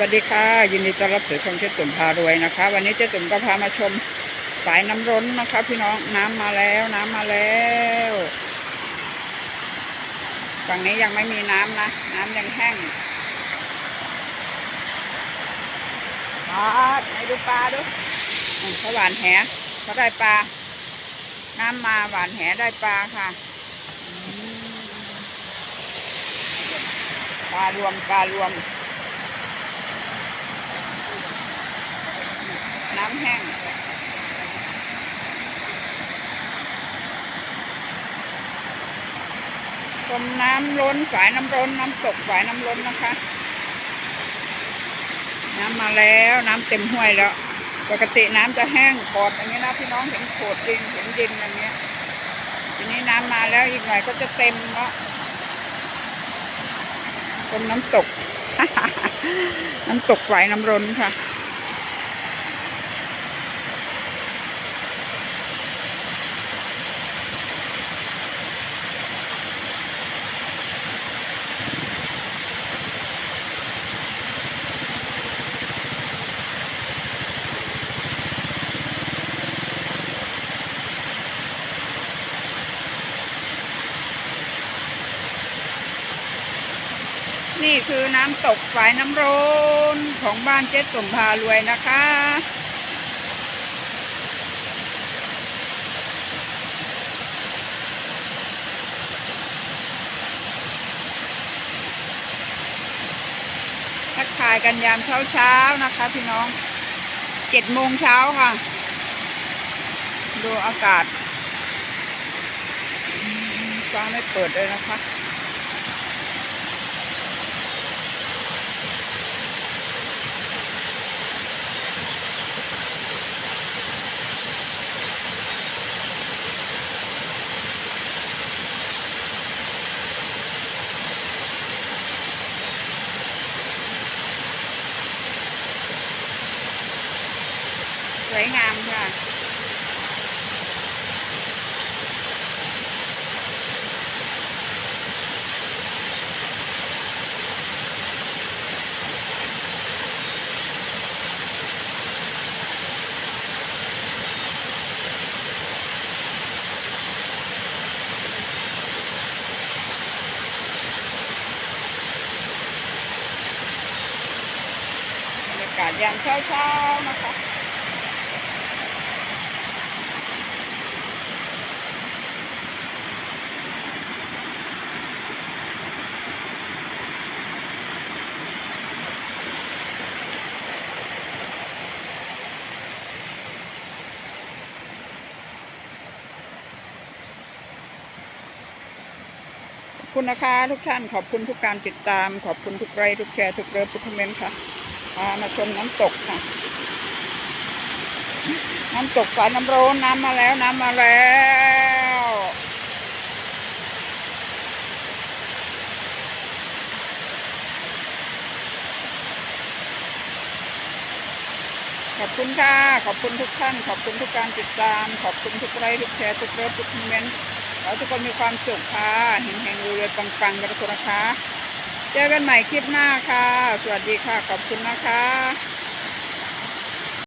วัสดีค่ะ ยินดีต้อนรับสู่ช่องเจ๊ตุ่มพารวยนะคะ วันนี้เจ๊ตุ่มก็พามาชมสายน้ำร้นนะคะ พี่น้องน้ำมาแล้วน้ำมาแล้วฝั่งนี้ยังไม่มีน้ำนะ น้ำยังแห้งปลาไหนดูปลาดูเขาหวานแหเขาได้ปลา น้ำมาหวานแหได้ปลาค่ะปลารวมปลารวม น้ำแห้งชมน้ำล้นฝายน้ำล้นน้ำตกฝายน้ำล้นนะคะ น้ำมาแล้วน้ำเต็มห้วยแล้ว ปกติน้ำจะแห้งขอดอย่างนี้นะพี่น้องเห็นโขดดินเห็นดินอย่างเงี้ยทีนี้น้ำมาแล้วอีกหน่อยก็จะเต็มแล้วชมน้ำตก น้ำตกฝายน้ำล้นค่ะ นี่คือน้ำตกฝายน้ำโรนของบ้านเจ๊สมพารวยนะคะ ทักทายกันยามเช้าเช้าๆนะคะพี่น้องเจ็ดโมงเช้าค่ะ ดูอากาศฟ้าไม่เปิดเลยนะคะ สวยงามค่ะบรรยากาศยามเช้าๆนะ คุณนะคะทุกท่านขอบคุณทุกการติดตาม ขอบคุณทุกไลค์ทุกแชร์ทุกเลิฟทุกคอมเมนต์ค่ะพามาชมน้ำตกค่ะ น้ำตกฝาน้ำโรนน้ำมาแล้วน้ำมาแล้วขอบคุณค่ะ ขอบคุณทุกท่าน ขอบคุณทุกการติดตาม ขอบคุณทุกไลค์ทุกแชร์ทุกเลิฟทุกคอมเมนต์ ขอทุกคนมีความสุขค่ะเฮงๆรวยๆปังๆกันทุกคนนะคะ เจอกันใหม่คลิปหน้าค่ะ สวัสดีค่ะ ขอบคุณนะคะ